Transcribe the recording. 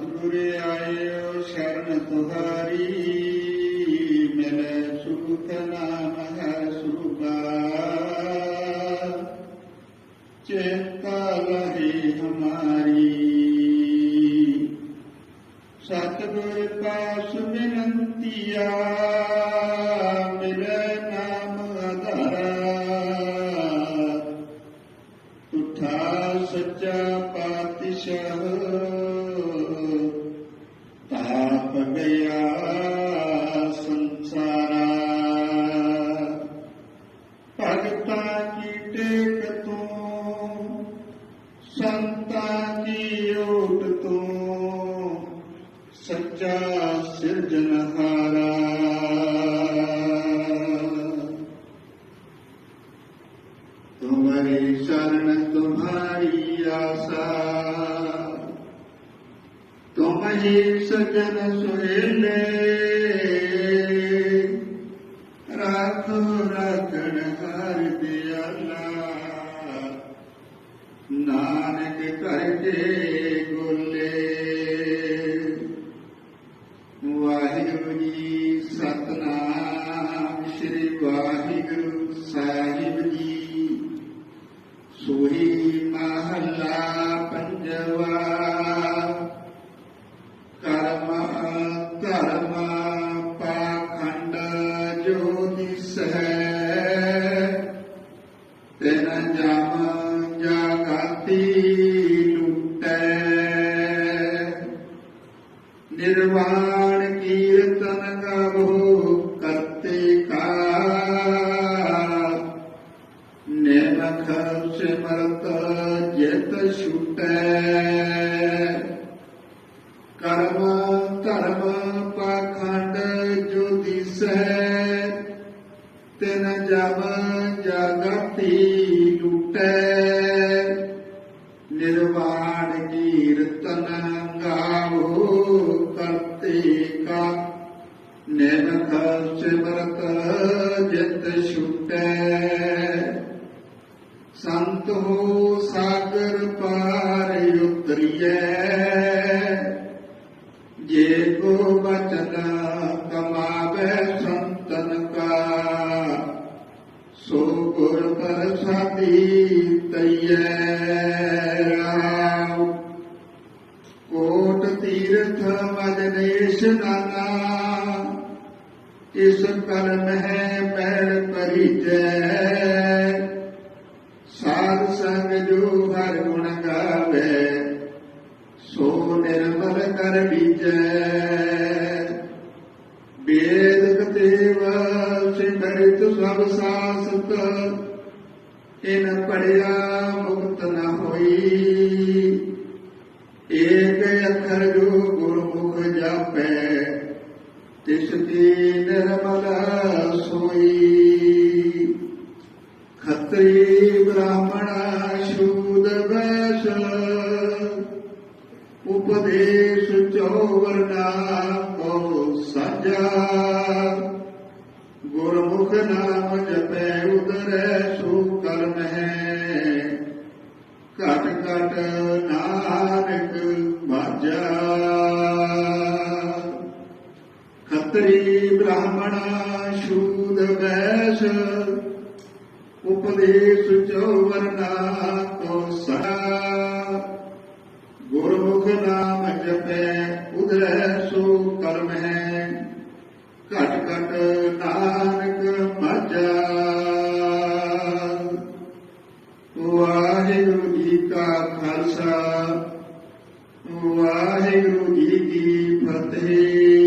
ਸਤਿਗੁਰ ਆਇਓ ਸ਼ਰਨ ਤੁਹਾਰੀ, ਮਿਲੇ ਸੁਖ ਨਾਮ ਹੈ ਸੁਗਾ ਚੇਤਾ ਰਹੀ ਹਮਾਰੀ। ਸਤਿਗੁਰ ਪਾਸ ਬਿਨੰਤੀਆ ਮਿਲੇ ਨਾਮ ਆਧਾਰਾ। ਉਠਾ ਸੱਚਾ ਪਾਤਸ਼ਾਹ அங்கேயே ਜੀਵ ਸਜਨ ਸੁਹੇਲੇ। ਨਿਰਵਾਣ ਕੀਰਤਨ ਗਾਵੋ ਕਰਤੇ ਕਾ ਨੇਮਖ ਸਿਮਰਤ ਜਿਤ ਛੁਟੈ। ਨੈਨਖ ਸਿਮਰਤ ਜਿਤ ਛੁਟੈ। ਸੰਤ ਹੋ ਸਾਗਰ ਪਾਰ ਉਤਰੀਐ। ਜੇ ਕੋ ਬਚਨ ਕਮਾਵੇ ਸੰਤਨ ਕਾ, ਸੋ ਗੁਰ ਪ੍ਰਸਾਦੀ ਤਈਐ। ਇਸ ਕਰਮ ਹੈ ਮੈਲ ਪਰਿਜੈ ਸਾਧ ਸੰਗ ਜੋ ਹਰ ਗੁਣ ਗਾਵੇ, ਸੋ ਨਿਰਮਲ ਕਰ ਬੀਜੈ। ਵੇਦ ਕਤੇਵ ਸਿਮਰਿਤ ਸਭ ਸਾਸਤ, ਇਨ ਪੜਿਆ ਮੁਕਤ ਨ ਹੋਈ। ਏਕ ਅੱਖਰ ਖੱਤਰੀ ਬ੍ਰਾਹਮਣਾ ਸ਼ੂਦ ਵੈਸ਼। ਉਪਦੇਸ਼ ਚੌਵਰਨਾ ਕੋ ਸਾਜਾ। ਗੁਰਮੁਖ ਨਾਮ ਜਪੈ ਉਦਰੈ ਸੋ ਕਰਮ ਹੈ ਘਟ ਘਟ ਨਾਨਕ ਬਾਜਾ ਖੱਤਰੀ ਬ੍ਰਾਹਮਣਾ ਸ਼ੂਦ ਵੈਸ਼। ਉਪਦੇਸ਼ ਚੌਵਰਨਾ ਕੋ ਸਾ ਗੁਰਮੁਖ ਨਾਮ ਜਪੈ ਉਦਰੈ ਸੋ ਕਰਮ। ਹੈ ਘਟ ਘਟ ਨਾਨਕ ਮਜਾ ਵਾਹਿਗੁਰੂ ਜੀ ਕਾ ਖਾਲਸਾ, ਵਾਹਿਗੁਰੂ ਜੀ ਕੀ ਫਤਿਹ।